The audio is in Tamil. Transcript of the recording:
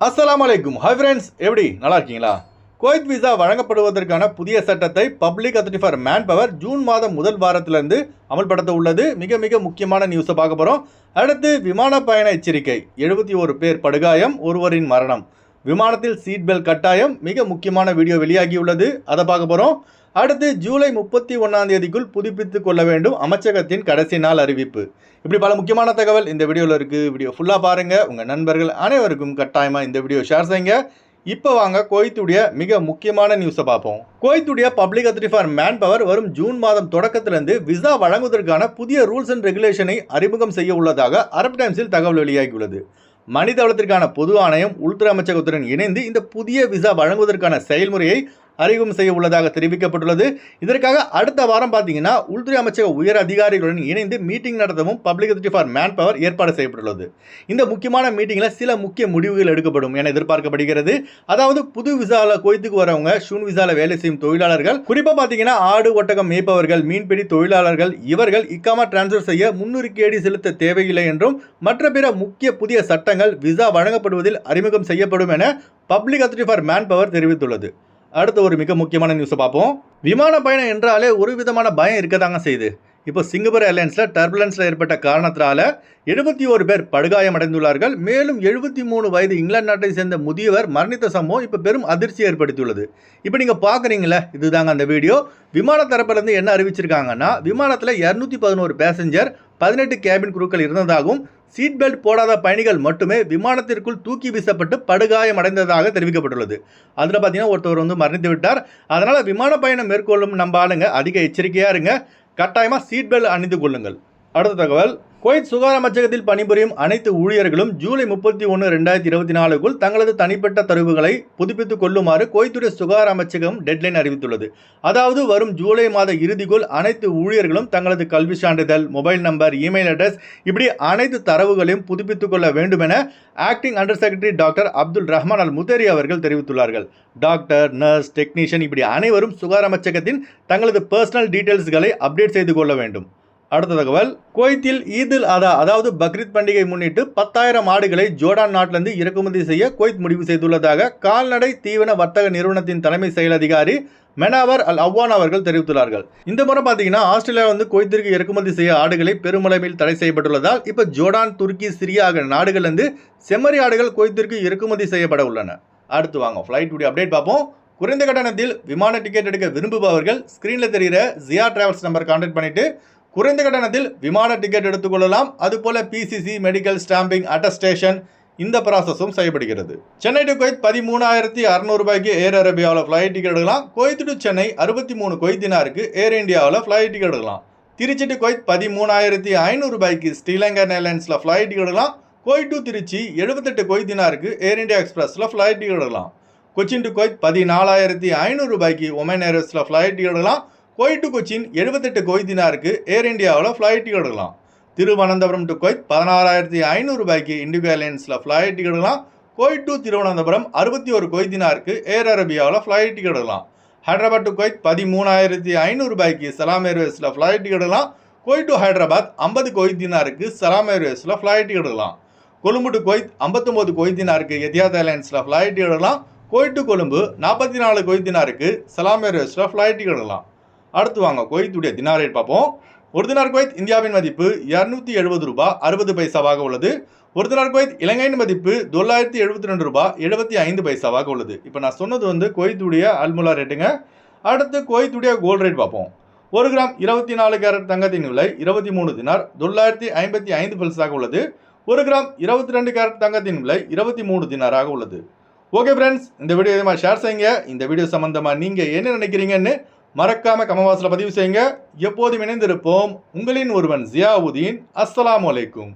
அஸ்லாம் அலைக்கும் ஹாய் ஃப்ரெண்ட்ஸ் எப்படி? நல்லா இருக்கீங்களா குவைத் விசா வழங்கப்படுவதற்கான புதிய சட்டத்தை public authority for manpower June மாதம் முதல் வாரத்திலிருந்து அமல்படுத்த உள்ளது. மிக மிக முக்கியமான நியூஸை பார்க்க போகிறோம் அடுத்து விமான பயண எச்சரிக்கை. எழுபத்தி ஒரு பேர் படுகாயம் ஒருவரின் மரணம். விமானத்தில் சீட் பெல்ட் கட்டாயம் மிக முக்கியமான வீடியோ வெளியாகியுள்ளது. அதை பார்க்க போகிறோம் அடுத்து ஜூலை முப்பத்தி ஒன்றாம் தேதிக்குள் புதுப்பித்து கொள்ள வேண்டும் அமைச்சகத்தின் கடைசி நாள் அறிவிப்பு. இப்படி பல முக்கியமான தகவல் இந்த வீடியோவில் இருக்குது வீடியோ ஃபுல்லாக பாருங்கள் உங்கள் நண்பர்கள் அனைவருக்கும் கட்டாயமாக இந்த வீடியோ ஷேர் செய்யுங்க. இப்போ வாங்க கோயத்துடைய மிக முக்கியமான நியூஸை பார்ப்போம். கோயத்துடைய public authority for manpower வரும் ஜூன் மாதம் தொடக்கத்திலிருந்து விசா வழங்குவதற்கான புதிய ரூல்ஸ் அண்ட் ரெகுலேஷனை அறிமுகம் செய்ய உள்ளதாக அரப் டைம்ஸில் தகவல் வெளியாகியுள்ளது. மனிதவளத்திற்கான பொது ஆணையம் உள்துறை அமைச்சகத்துடன் இணைந்து இந்த புதிய விசா வழங்குவதற்கான செயல்முறையை அறிமுகம் செய்ய உள்ளதாக தெரிவிக்கப்பட்டுள்ளது. இதற்காக அடுத்த வாரம் பார்த்தீங்கன்னா உள்துறை அமைச்சக உயர் அதிகாரிகளுடன் இணைந்து மீட்டிங் நடத்தவும் public authority for manpower ஏற்பாடு செய்யப்பட்டுள்ளது. இந்த முக்கியமான மீட்டிங்கில் சில முக்கிய முடிவுகள் எடுக்கப்படும் என எதிர்பார்க்கப்படுகிறது. அதாவது புது விசாவில் கோயத்துக்கு வரவங்க ஷூன் விசாவில் வேலை செய்யும் தொழிலாளர்கள் குறிப்பாக பார்த்தீங்கன்னா ஆடு ஒட்டகம் மேய்ப்பவர்கள் மீன்பிடி தொழிலாளர்கள் இவர்கள் இக்காமா டிரான்ஸ்ஃபர் செய்ய முன்னுரிக்கேடி செலுத்த தேவையில்லை என்றும் மற்ற பிற முக்கிய புதிய சட்டங்கள் விசா வழங்கப்படுவதில் அறிமுகம் செய்யப்படும் என public authority for manpower தெரிவித்துள்ளது. அடுத்த ஒரு மிக முக்கியமான நியூஸை பார்ப்போம். விமான பயணம் என்றாலே ஒரு விதமான பயம் இருக்கதாங்க செய்யுது. இப்போ சிங்கப்பூர் ஏர்லைன்ஸில் டர்புலன்ஸில் ஏற்பட்ட காரணத்தினால எழுபத்தி ஒரு பேர் படுகாயமடைந்துள்ளார்கள் மேலும் எழுபத்தி மூணு வயது இங்கிலாந்து நாட்டை சேர்ந்த முதியவர் மரணித்த சம்பவம் இப்போ பெரும் அதிர்ச்சி ஏற்படுத்தியுள்ளது. இப்போ நீங்கள் பார்க்குறீங்களே இதுதாங்க அந்த வீடியோ. விமான தரப்பிலிருந்து என்ன அறிவிச்சிருக்காங்கன்னா விமானத்தில் இரநூத்தி பதினோரு பேசஞ்சர் பதினெட்டு கேபின் குழுக்கள் இருந்ததாகவும் சீட் பெல்ட் போடாத பயணிகள் மட்டுமே விமானத்திற்குள் தூக்கி வீசப்பட்டு படுகாயமடைந்ததாக தெரிவிக்கப்பட்டுள்ளது. அதில் பார்த்தீங்கன்னா ஒருத்தவர் வந்து மறைந்து விட்டார். அதனால் விமான பயணம் மேற்கொள்ளும் நம்ம ஆளுங்க அதிக எச்சரிக்கையாக இருங்க. கட்டாயமாக சீட் பெல்ட் அணிந்து கொள்ளுங்கள். அடுத்த தகவல். குவைத் சுகாதார அமைச்சகத்தில் பணிபுரியும் அனைத்து ஊழியர்களும் ஜூலை முப்பத்தி ஒன்று ரெண்டாயிரத்தி இருபத்தி நாலுக்குள் தங்களது தனிப்பட்ட தரவுகளை புதுப்பித்துக் கொள்ளுமாறு குவைத்துடைய சுகாதார அமைச்சகம் டெட்லைன் அறிவித்துள்ளது. அதாவது வரும் ஜூலை மாத இறுதிக்குள் அனைத்து ஊழியர்களும் தங்களது கல்வி சான்றிதழ் மொபைல் நம்பர் இமெயில் அட்ரஸ் இப்படி அனைத்து தரவுகளையும் புதுப்பித்துக் கொள்ள வேண்டும் என acting under secretary doctor Abdul Rahman Al Mutairi அவர்கள் தெரிவித்துள்ளார்கள். டாக்டர் நர்ஸ் டெக்னீஷியன் இப்படி அனைவரும் சுகாதார அமைச்சகத்தின் தங்களது பர்சனல் டீட்டெயில்ஸ்களை அப்டேட் செய்து கொள்ள வேண்டும். அடுத்த தகவல் குவைத்தில் ஈதில் அதா அதாவது பக்ரீத் பண்டிகை முன்னிட்டு பத்தாயிரம் ஆடுகளை ஜோர்டான் நாட்டிலிருந்து இறக்குமதி செய்ய குவைத் முடிவு செய்துள்ளதாக கால்நடை தீவன வர்த்தக நிறுவனத்தின் தலைமை செயல் அதிகாரி மெனாவர் அல் அவ்வான் அவர்கள் தெரிவித்துள்ளார்கள். இந்த முறை பார்த்தீங்கன்னா ஆஸ்திரேலியா வந்து குவைத்திற்கு இறக்குமதி செய்ய ஆடுகளை பெருமளவில் தடை செய்யப்பட்டுள்ளதால் இப்போ ஜோர்டான் துருக்கி சிரியா ஆகிய நாடுகள்லேருந்து செம்மறி ஆடுகள் குவைத்திற்கு இறக்குமதி செய்யப்பட உள்ளன. அடுத்து வாங்க ஃப்ளைட் உடைய அப்டேட் பார்ப்போம். குறைந்த கட்டணத்தில் விமான டிக்கெட் எடுக்க விரும்புபவர்கள் ஸ்க்ரீனில் தெரிகிற ஜியா டிராவல்ஸ் நம்பர் கான்டாக்ட் பண்ணிட்டு குறைந்த கட்டணத்தில் விமான டிக்கெட் எடுத்துக்கொள்ளலாம். அதுபோல பிசிசி மெடிக்கல் ஸ்டாம்பிங் அட்டஸ்டேஷன் இந்த ப்ராசஸும் செய்யப்படுகிறது சென்னை டு கொய்த் பதிமூணாயிரத்தி அறுநூறு ரூபாய்க்கு ஏர் அரேபியாவில் ஃப்ளைட் டிக்கெட் எடுக்கலாம். குவைத் டு சென்னை அறுபத்தி மூணு கொய்தினாருக்கு ஏர் இந்தியாவில் ஃப்ளைட் டிக்கெட் எடுக்கலாம். திருச்சி டு கொய்த் பதிமூணாயிரத்தி ஐநூறு ரூபாய்க்கு ஸ்ரீலங்கன் ஏர்லைன்ஸில் ஃப்ளைட் டிக்கெட் எடுக்கலாம். கோய் டு திருச்சி எழுபத்தெட்டு கொய்தினாருக்கு ஏர் இந்தியா எக்ஸ்பிரஸில் ஃப்ளைட் டிக்கெட் எடுக்கலாம். கொச்சின் டு கொய்த் பதினாலாயிரத்தி ஐநூறு ரூபாய்க்கு ஒமன் ஏர்வேஸில் ஃப்ளைட் டிக்கெட் எடுக்கலாம். கோய் டு கொச்சின் எழுபத்தெட்டு கொய்தினாருக்கு ஏர் இந்தியாவில் ஃப்ளைட் எடுக்கலாம். திருவனந்தபுரம் டு கொய்த் பதினாறாயிரத்தி ஐநூறு ரூபாய்க்கு இண்டிகோ ஏர்லைன்ஸில் ஃப்ளைட் எடுக்கலாம். கோய் டு திருவனந்தபுரம் அறுபத்தி ஒரு கொய்தினாருக்கு ஏர் அரேபியாவில் ஃப்ளைட் எடுக்கலாம். ஹைதராபாத் டு கொய்த் பதிமூணாயிரத்தி ஐநூறு ரூபாய்க்கு சலாம் ஏர்வேஸில் ஃப்ளைட் எடுக்கலாம். கோய் டு ஹைதராபாத் ஐம்பது கொய்தினாருக்கு சலாம் ஏர்வேஸில் ஃப்ளைட் எடுக்கலாம். கொழும்பு டு கொய்த் ஐம்பத்தொம்போது கொய்தினாருக்கு எத்தியாத் ஏர்லைன்ஸில் ஃப்ளைட் எடுக்கலாம். கோய் டு கொழும்பு நாற்பத்தி நாலு கொய்தினாருக்கு சலாம் ஏர்வேஸில் ஃப்ளைட் எடுக்கலாம். அடுத்து வாங்க குவைத்துடைய தினார் ரேட் பார்ப்போம். ஒரு தினார் குவைத் இந்தியாவின் மதிப்பு இரநூத்தி எழுபது ரூபாய் அறுபது பைசாவாக உள்ளது. ஒரு தினார் குவைத் இலங்கையின் மதிப்பு தொள்ளாயிரத்தி எழுபத்தி ரெண்டு ரூபாய் எழுபத்தி ஐந்து பைசாவாக உள்ளது. இப்போ நான் சொன்னது வந்து குவைத்துடைய அல்முலா ரேட்டுங்க. அடுத்து குவைத்துடைய கோல்டு ரேட் பார்ப்போம். ஒரு கிராம் இருபத்தி நாலு கேரட் தங்கத்தின் விலை இருபத்தி மூணு தினார் தொள்ளாயிரத்தி ஐம்பத்தி ஐந்து பைசாக உள்ளது. ஒரு கிராம் இருபத்தி ரெண்டு கேரட் தங்கத்தின் விலை இருபத்தி மூணு தினாராக உள்ளது. ஓகே ஃப்ரெண்ட்ஸ் இந்த வீடியோ இதமாக ஷேர் செய்யுங்க. இந்த வீடியோ சம்மந்தமாக நீங்கள் என்ன நினைக்கிறீங்கன்னு மறக்காம கமவாசில் பதிவு செய்யுங்க. எப்போதும் இணைந்திருப்போம். உங்களின் ஒருவன் ஜியாவுதீன். அஸ்லாம் அலைக்கும்.